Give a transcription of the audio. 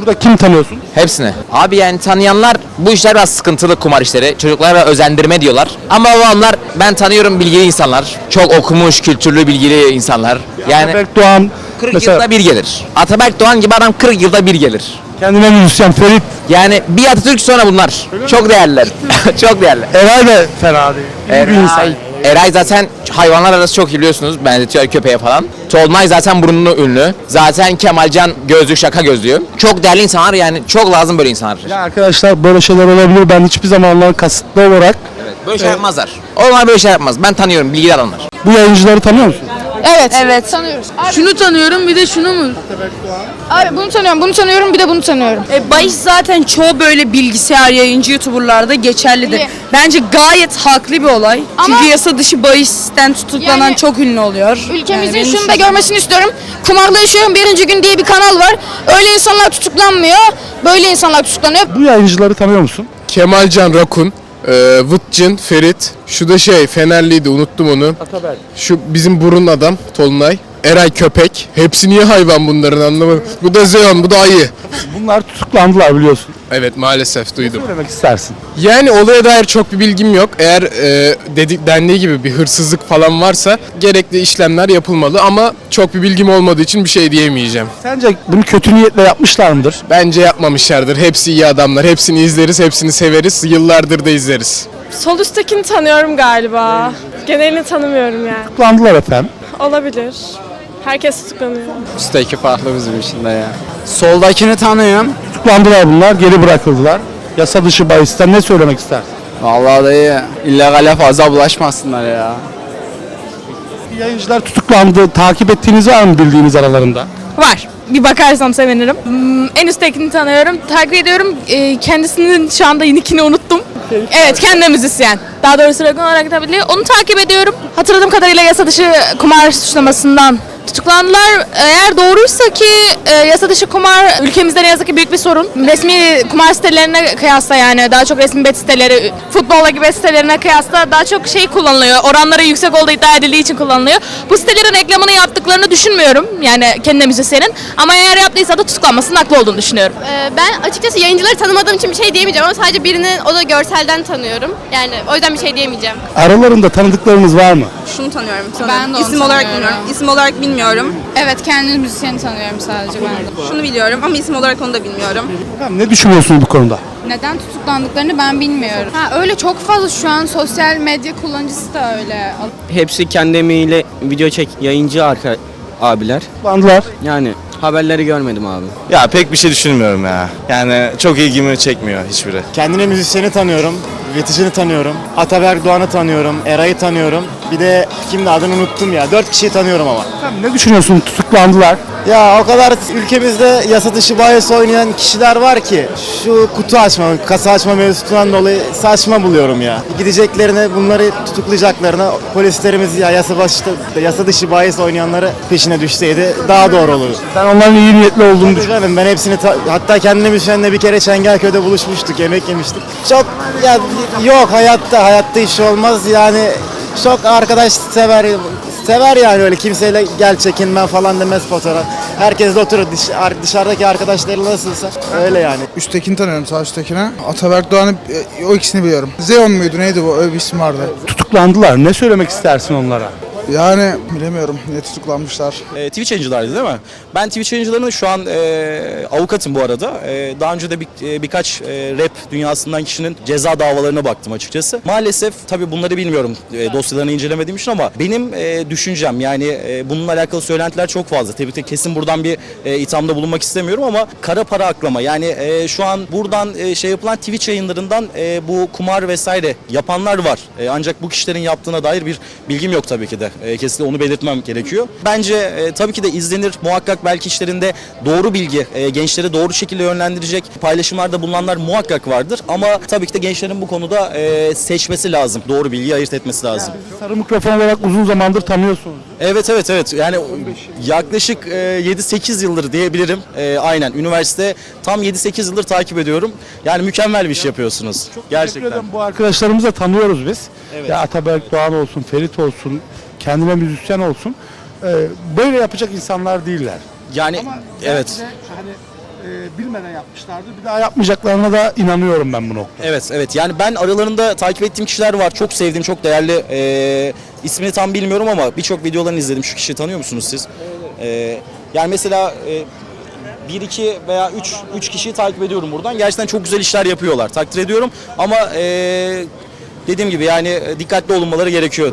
Burada kim tanıyorsun? Hepsini. Abi yani tanıyanlar bu işler biraz sıkıntılı kumar işleri. Çocuklara özendirme diyorlar. Ama babamlar ben tanıyorum bilgili insanlar. Çok okumuş, kültürlü, bilgili insanlar. Yani Atabek Doğan 40 mesela yılda bir gelir. Atabek Doğan gibi adam 40 yılda bir gelir. kendine müzisyen Ferit Yani bir Atatürk sonra bunlar. Çok değerliler. çok değerli. Eray da fena değil. İyi bir insan. Eray, zaten hayvanlar arası çok iyi biliyorsunuz. Benzetiyor köpeğe falan. Tolunay zaten burnunu ünlü. Zaten Kemalcan gözlü şaka gözlüğü. Çok değerli insanlar yani çok lazım böyle insanlar. Ya arkadaşlar böyle şeyler olabilir. Ben hiçbir zaman onları kasıtlı olarak Evet, böyle şey yapmazlar. Onlar böyle şey yapmaz. Ben tanıyorum bilgili adamlar. bu yayıncıları tanıyor musun? Evet. Evet. Tanıyoruz. Abi, Şunu tanıyorum bir de şunu mu? abi bunu tanıyorum, bunu tanıyorum, bir de bunu tanıyorum. E, bahis zaten çoğu böyle bilgisayar yayıncı youtuberlarda geçerlidir. İyi. Bence gayet haklı bir olay. Ama- Çünkü yasa dışı bahisten tutuklanan Yani- çok ünlü oluyor. Ülkemizin Yani benim şunu da düşüncem- görmesini istiyorum. Kumarda yaşıyorum birinci gün diye bir kanal var. Öyle insanlar tutuklanmıyor. Böyle insanlar tutuklanıyor. Bu yayıncıları tanıyor musun? Kemalcan Rakun, e, Vıtcın, Ferit. Şu da şey Fenerliydi unuttum onu. Atabek. Şu bizim burun adam Tolunay. Eray köpek. Hepsi niye hayvan bunların anlamadım. Bu da Zeon, bu da ayı. Bunlar tutuklandılar biliyorsun. Evet maalesef duydum. Söylemek istersin. Yani olaya dair çok bir bilgim yok. Eğer e, dedik dendiği gibi bir hırsızlık falan varsa gerekli işlemler yapılmalı ama çok bir bilgim olmadığı için bir şey diyemeyeceğim. Sence bunu kötü niyetle yapmışlar mıdır? Bence yapmamışlardır. Hepsi iyi adamlar. Hepsini izleriz, hepsini severiz. Yıllardır da izleriz. Sol üsttekini tanıyorum galiba. Genelini tanımıyorum yani. Tutuklandılar efendim. Olabilir. Herkes tutuklanıyor. Üstteki farklı bizim için de ya. Soldakini tanıyorum. Tutuklandılar bunlar, geri bırakıldılar. Yasa dışı bahisten ne söylemek istersin? Vallahi dayı illegale fazla bulaşmasınlar ya. Yayıncılar tutuklandı. Takip ettiğiniz var mı bildiğiniz aralarında? Var. Bir bakarsam sevinirim. Hmm, en üsttekini tanıyorum. Takip ediyorum. Ee, kendisinin şu anda nickini unuttum. Evet, kendi müzisyen. Daha doğrusu rakun olarak da biliyor. Onu takip ediyorum. Hatırladığım kadarıyla yasa dışı kumar suçlamasından tutuklandılar. Eğer doğruysa ki e, yasa dışı kumar ülkemizde ne yazık ki büyük bir sorun. Resmi kumar sitelerine kıyasla yani daha çok resmi bet siteleri, futbolla gibi sitelerine kıyasla daha çok şey kullanılıyor. Oranları yüksek olduğu iddia edildiği için kullanılıyor. Bu sitelerin reklamını yaptıklarını düşünmüyorum. Yani kendi müzisyenin. Ama eğer yaptıysa da tutuklanmasının haklı olduğunu düşünüyorum. Ee, Ben açıkçası yayıncıları tanımadığım için bir şey diyemeyeceğim ama sadece birini o da görselden tanıyorum. Yani o yüzden bir şey diyemeyeceğim. Aralarında tanıdıklarınız var mı? Şunu tanıyorum. Ben de onu İsim olarak tanıyorum. bilmiyorum. İsim olarak bilmiyorum. Evet, kendi müzisyeni tanıyorum sadece ben de. Şunu biliyorum ama isim olarak onu da bilmiyorum. Efendim, ne düşünüyorsunuz bu konuda? Neden tutuklandıklarını ben bilmiyorum. Ha öyle çok fazla şu an sosyal medya kullanıcısı da öyle. Hepsi kendi emeğiyle video çek yayıncı arka abiler. Tutuklandılar. Yani haberleri görmedim abi. Ya pek bir şey düşünmüyorum ya. Yani çok ilgimi çekmiyor hiçbiri. Kendine müzisyeni tanıyorum. Yetişini tanıyorum. Ataberk Doğan'ı tanıyorum. Eray'ı tanıyorum. Bir de kimdi adını unuttum ya. Dört kişiyi tanıyorum ama. Ne düşünüyorsun? Tutuklandılar. Ya o kadar ülkemizde yasa dışı bahis oynayan kişiler var ki şu kutu açma, kasa açma mevzusundan dolayı saçma buluyorum ya. Gideceklerine bunları tutuklayacaklarına polislerimiz ya yasa, başta, yasa dışı bahis oynayanları peşine düşseydi daha doğru olurdu. Ben onların iyi niyetli olduğunu düşünüyorum. Ben hepsini ta- hatta kendi müzisyenle bir kere Çengelköy'de buluşmuştuk, yemek yemiştik. Çok ya yok hayatta hayatta iş olmaz yani çok arkadaş sever sever yani öyle kimseyle gel çekinmen falan demez fotoğraf. Herkes de oturur dış- ar- dışarıdaki arkadaşları nasılsa öyle yani. Üsttekini tanıyorum sağ üsttekine. Ataberk Doğan'ı e, o ikisini biliyorum. Zeon muydu neydi bu öyle bir isim vardı. Tutuklandılar. Ne söylemek istersin onlara? Yani bilemiyorum ne tutuklanmışlar. E, Twitch yayıncılardı değil mi? Ben Twitch yayıncılarının şu an e, avukatım bu arada. E, daha önce de bir, e, birkaç e, rap dünyasından kişinin ceza davalarına baktım açıkçası. Maalesef tabii bunları bilmiyorum e, dosyalarını incelemediğim için ama benim e, düşüncem yani e, bununla alakalı söylentiler çok fazla. Tabii ki kesin buradan bir e, ithamda bulunmak istemiyorum ama kara para aklama yani e, şu an buradan e, şey yapılan Twitch yayınlarından e, bu kumar vesaire yapanlar var. E, ancak bu kişilerin yaptığına dair bir bilgim yok tabii ki de. E, kesinlikle onu belirtmem gerekiyor. Bence e, tabii ki de izlenir. Muhakkak belki işlerinde doğru bilgi, e, gençleri doğru şekilde yönlendirecek paylaşımlarda bulunanlar muhakkak vardır. Ama tabii ki de gençlerin bu konuda e, seçmesi lazım. Doğru bilgiyi ayırt etmesi lazım. Sarı mikrofon olarak uzun zamandır tanıyorsunuz. Evet evet evet yani yaklaşık e, 7-8 yıldır diyebilirim. E, aynen üniversite tam 7-8 yıldır takip ediyorum. Yani mükemmel bir iş yapıyorsunuz. Teşekkür Gerçekten. ederim. Bu arkadaşlarımızı da tanıyoruz biz. Ya Ataberk Doğan olsun, Ferit olsun, kendine müzisyen olsun. Ee, böyle yapacak insanlar değiller. Yani evet. Hani e, bilmeden yapmışlardır. Bir daha yapmayacaklarına da inanıyorum ben bu noktada. Evet evet yani ben aralarında takip ettiğim kişiler var. Çok sevdiğim, çok değerli. E, ismini tam bilmiyorum ama birçok videolarını izledim. Şu kişiyi tanıyor musunuz siz? E, yani mesela e, 1 2 veya 3 3 kişiyi takip ediyorum buradan. Gerçekten çok güzel işler yapıyorlar. Takdir ediyorum ama e, dediğim gibi yani e, dikkatli olunmaları gerekiyor.